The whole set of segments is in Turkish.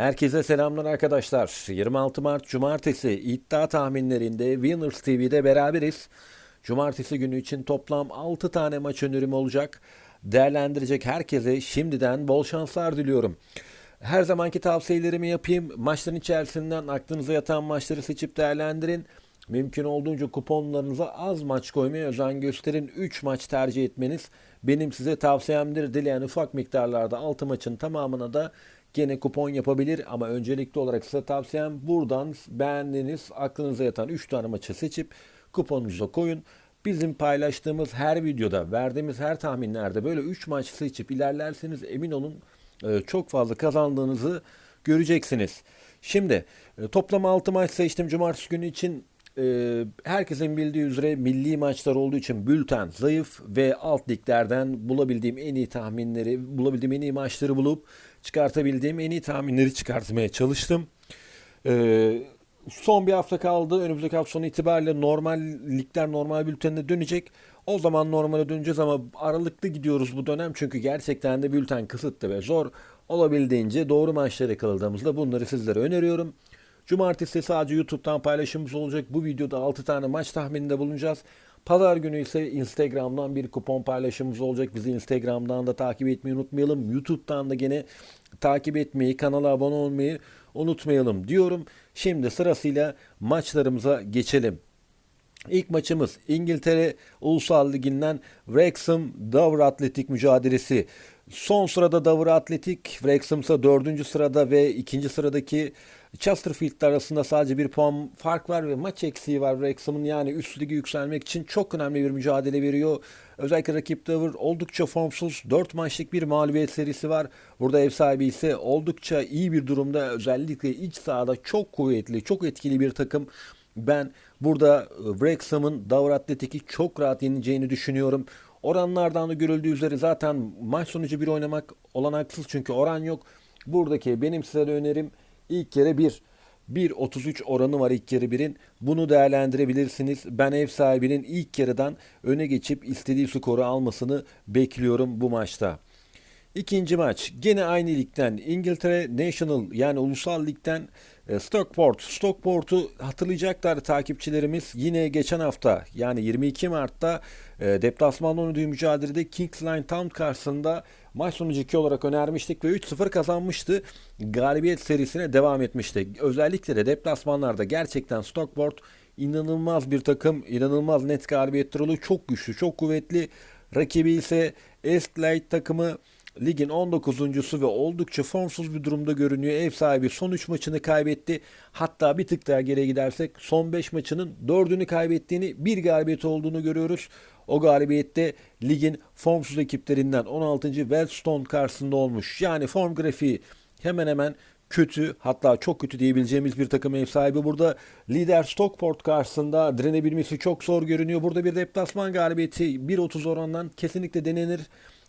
Herkese selamlar arkadaşlar. 26 Mart Cumartesi iddia tahminlerinde Winners TV'de beraberiz. Cumartesi günü için toplam 6 tane maç önerim olacak. Değerlendirecek herkese şimdiden bol şanslar diliyorum. Her zamanki tavsiyelerimi yapayım. Maçların içerisinden aklınıza yatan maçları seçip değerlendirin. Mümkün olduğunca kuponlarınıza az maç koymaya özen gösterin. 3 maç tercih etmeniz benim size tavsiyemdir. Dileyen ufak miktarlarda 6 maçın tamamına da gene kupon yapabilir ama öncelikli olarak size tavsiyem buradan beğendiğiniz aklınıza yatan 3 tane maçı seçip kuponunuza koyun. Bizim paylaştığımız her videoda verdiğimiz her tahminlerde böyle 3 maç seçip ilerlerseniz emin olun e, çok fazla kazandığınızı göreceksiniz. Şimdi e, toplam 6 maç seçtim cumartesi günü için. E, herkesin bildiği üzere milli maçlar olduğu için bülten zayıf ve alt liglerden bulabildiğim en iyi tahminleri, bulabildiğim en iyi maçları bulup çıkartabildiğim en iyi tahminleri çıkartmaya çalıştım. E, son bir hafta kaldı. Önümüzdeki hafta sonu itibariyle normal ligler normal bültenine dönecek. O zaman normale döneceğiz ama aralıklı gidiyoruz bu dönem çünkü gerçekten de bülten kısıtlı ve zor. Olabildiğince doğru maçlara yakaladığımızda bunları sizlere öneriyorum. Cumartesi sadece YouTube'dan paylaşımımız olacak. Bu videoda 6 tane maç tahmininde bulunacağız. Pazar günü ise Instagram'dan bir kupon paylaşımımız olacak. Bizi Instagram'dan da takip etmeyi unutmayalım. YouTube'dan da gene takip etmeyi, kanala abone olmayı unutmayalım diyorum. Şimdi sırasıyla maçlarımıza geçelim. İlk maçımız İngiltere Ulusal Ligi'nden Wrexham Dover Atletik mücadelesi. Son sırada Dover Atletik, Wrexham ise dördüncü sırada ve ikinci sıradaki Chesterfield arasında sadece bir puan fark var ve maç eksiği var Wrexham'ın yani üst ligi yükselmek için çok önemli bir mücadele veriyor. Özellikle rakip Dover oldukça formsuz 4 maçlık bir mağlubiyet serisi var. Burada ev sahibi ise oldukça iyi bir durumda özellikle iç sahada çok kuvvetli, çok etkili bir takım. Ben burada Wrexham'ın Dover Atletik'i çok rahat yeneceğini düşünüyorum. Oranlardan da görüldüğü üzere zaten maç sonucu bir oynamak olanaksız çünkü oran yok. Buradaki benim size önerim ilk kere 1. 1.33 oranı var ilk kere 1'in. Bunu değerlendirebilirsiniz. Ben ev sahibinin ilk yarıdan öne geçip istediği skoru almasını bekliyorum bu maçta. İkinci maç gene aynı ligden İngiltere National yani Ulusal Lig'den e, Stockport. Stockport'u hatırlayacaklar takipçilerimiz. Yine geçen hafta yani 22 Mart'ta e, deplasmanda oynadığı mücadelede Kings Line Town karşısında maç sonucu 2 olarak önermiştik ve 3-0 kazanmıştı. Galibiyet serisine devam etmişti. Özellikle de deplasmanlarda gerçekten Stockport inanılmaz bir takım, inanılmaz net galibiyetler oluyor. Çok güçlü, çok kuvvetli. Rakibi ise Estlade takımı ligin 19.sü ve oldukça formsuz bir durumda görünüyor. Ev sahibi son 3 maçını kaybetti. Hatta bir tık daha geriye gidersek son 5 maçının 4'ünü kaybettiğini, bir galibiyet olduğunu görüyoruz. O galibiyette ligin formsuz ekiplerinden 16. Wellstone karşısında olmuş. Yani form grafiği hemen hemen kötü hatta çok kötü diyebileceğimiz bir takım ev sahibi. Burada lider Stockport karşısında direnebilmesi çok zor görünüyor. Burada bir deplasman galibiyeti 1.30 orandan kesinlikle denenir.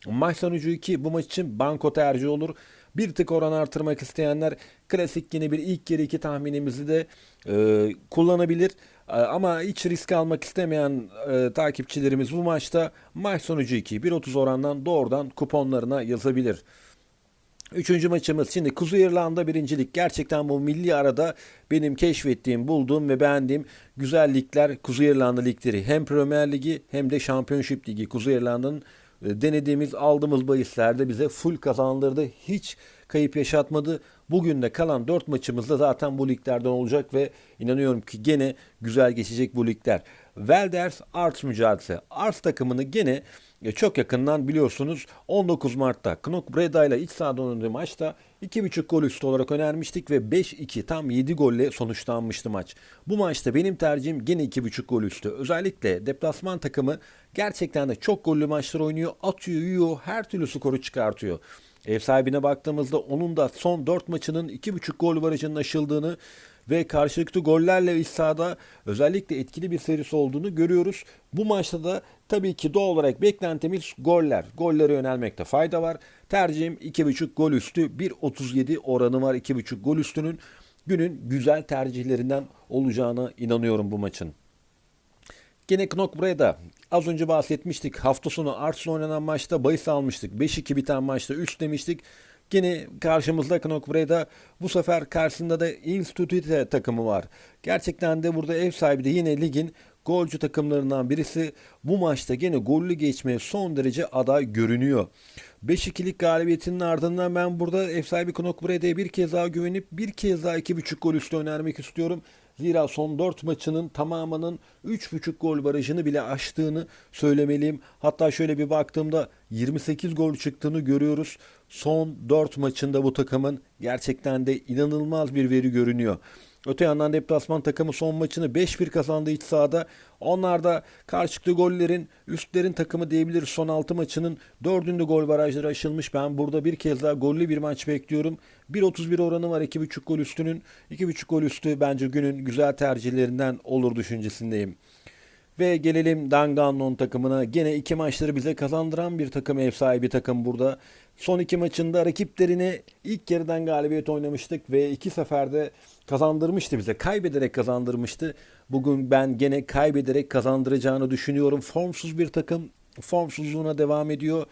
Maç sonucu 2 bu maç için banko tercih olur. Bir tık oran artırmak isteyenler klasik yine bir ilk kere iki tahminimizi de e, kullanabilir. E, ama hiç risk almak istemeyen e, takipçilerimiz bu maçta maç sonucu 2 1.30 orandan doğrudan kuponlarına yazabilir. Üçüncü maçımız şimdi Kuzey İrlanda birincilik. Gerçekten bu milli arada benim keşfettiğim, bulduğum ve beğendiğim güzel ligler Kuzey İrlanda ligleri. Hem Premier Ligi hem de Championship Ligi. Kuzey İrlanda'nın denediğimiz aldığımız bahislerde bize full kazandırdı. Hiç kayıp yaşatmadı. Bugün de kalan 4 maçımız da zaten bu liglerden olacak ve inanıyorum ki gene güzel geçecek bu ligler. Velders Arts mücadelesi. Arts takımını gene e, çok yakından biliyorsunuz 19 Mart'ta Knok Breda ile iç sahada oynadığı maçta 2.5 gol üstü olarak önermiştik ve 5-2 tam 7 golle sonuçlanmıştı maç. Bu maçta benim tercihim gene 2.5 gol üstü. Özellikle deplasman takımı gerçekten de çok gollü maçlar oynuyor. Atıyor, yiyor, her türlü skoru çıkartıyor. Ev sahibine baktığımızda onun da son 4 maçının 2.5 gol barajının aşıldığını ve karşılıklı gollerle iç sahada özellikle etkili bir serisi olduğunu görüyoruz. Bu maçta da tabii ki doğal olarak beklentimiz goller. Gollere yönelmekte fayda var. Tercihim 2.5 gol üstü 1.37 oranı var 2.5 gol üstünün günün güzel tercihlerinden olacağına inanıyorum bu maçın. Gene Knok Breda. Az önce bahsetmiştik. Hafta sonu Arsenal oynanan maçta bahis almıştık. 5-2 biten maçta 3 demiştik. Yine karşımızda Knokbre'de bu sefer karşısında da Institute takımı var. Gerçekten de burada ev sahibi de yine ligin golcü takımlarından birisi. Bu maçta gene gollü geçmeye son derece aday görünüyor. 5-2'lik galibiyetinin ardından ben burada ev sahibi Knokbre'de bir kez daha güvenip bir kez daha 2.5 gol üstü önermek istiyorum. Zira son 4 maçının tamamının 3.5 gol barajını bile aştığını söylemeliyim. Hatta şöyle bir baktığımda 28 gol çıktığını görüyoruz. Son 4 maçında bu takımın gerçekten de inanılmaz bir veri görünüyor. Öte yandan deplasman takımı son maçını 5-1 kazandı iç sahada. Onlar da karşılıklı gollerin, üstlerin takımı diyebiliriz. Son 6 maçının 4'ünde gol barajları aşılmış. Ben burada bir kez daha gollü bir maç bekliyorum. 1.31 oranı var 2.5 gol üstünün. 2.5 gol üstü bence günün güzel tercihlerinden olur düşüncesindeyim. Ve gelelim Danganron takımına. Gene iki maçları bize kazandıran bir takım, ev sahibi takım burada. Son iki maçında rakiplerine ilk yarıdan galibiyet oynamıştık ve iki seferde kazandırmıştı bize. Kaybederek kazandırmıştı. Bugün ben gene kaybederek kazandıracağını düşünüyorum. Formsuz bir takım. Formsuzluğuna devam ediyor.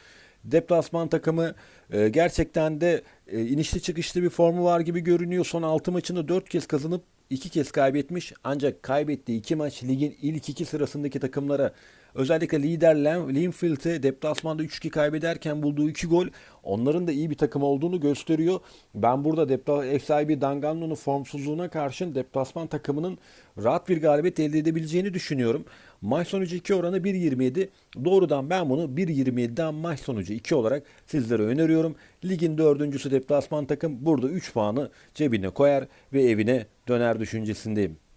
Deplasman takımı e, gerçekten de e, inişli çıkışlı bir formu var gibi görünüyor. Son 6 maçını 4 kez kazanıp 2 kez kaybetmiş. Ancak kaybettiği 2 maç ligin ilk 2 sırasındaki takımlara özellikle lider Linfield'e deplasmanda 3-2 kaybederken bulduğu 2 gol onların da iyi bir takım olduğunu gösteriyor. Ben burada depla ev sahibi Danganron'un formsuzluğuna karşın deplasman takımının rahat bir galibiyet elde edebileceğini düşünüyorum. Maç sonucu 2 oranı 1.27. Doğrudan ben bunu 1.27'den maç sonucu 2 olarak sizlere öneriyorum. Ligin dördüncüsü deplasman takım burada 3 puanı cebine koyar ve evine döner düşüncesindeyim.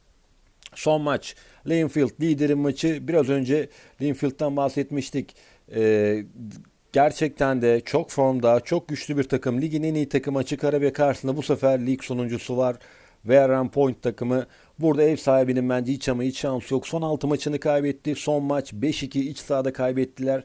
Son maç Linfield liderin maçı. Biraz önce Linfield'dan bahsetmiştik. Ee, gerçekten de çok formda, çok güçlü bir takım. Ligin en iyi takımı açık ara ve karşısında bu sefer lig sonuncusu var. Verran Point takımı. Burada ev sahibinin bence hiç ama hiç şansı yok. Son 6 maçını kaybetti. Son maç 5-2 iç sahada kaybettiler.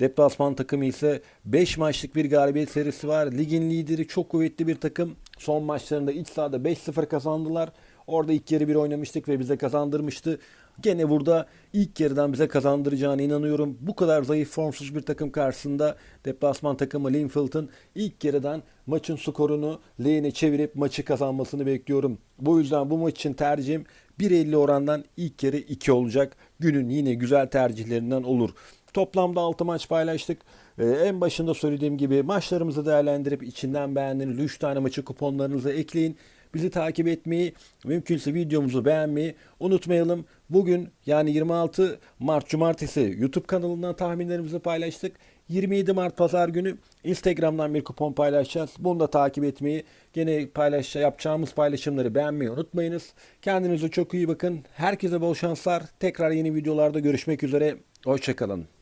Deplasman takımı ise 5 maçlık bir galibiyet serisi var. Ligin lideri çok kuvvetli bir takım. Son maçlarında iç sahada 5-0 kazandılar. Orada ilk yarı bir oynamıştık ve bize kazandırmıştı. Gene burada ilk yarıdan bize kazandıracağına inanıyorum. Bu kadar zayıf formsuz bir takım karşısında deplasman takımı Linfield'ın ilk yarıdan maçın skorunu lehine çevirip maçı kazanmasını bekliyorum. Bu yüzden bu maç için tercihim 1.50 orandan ilk yarı 2 olacak. Günün yine güzel tercihlerinden olur. Toplamda 6 maç paylaştık. Ee, en başında söylediğim gibi maçlarımızı değerlendirip içinden beğendiğiniz 3 tane maçı kuponlarınıza ekleyin. Bizi takip etmeyi, mümkünse videomuzu beğenmeyi unutmayalım. Bugün yani 26 Mart Cumartesi YouTube kanalından tahminlerimizi paylaştık. 27 Mart Pazar günü Instagram'dan bir kupon paylaşacağız. Bunu da takip etmeyi, gene paylaş yapacağımız paylaşımları beğenmeyi unutmayınız. Kendinize çok iyi bakın. Herkese bol şanslar. Tekrar yeni videolarda görüşmek üzere. Hoşçakalın.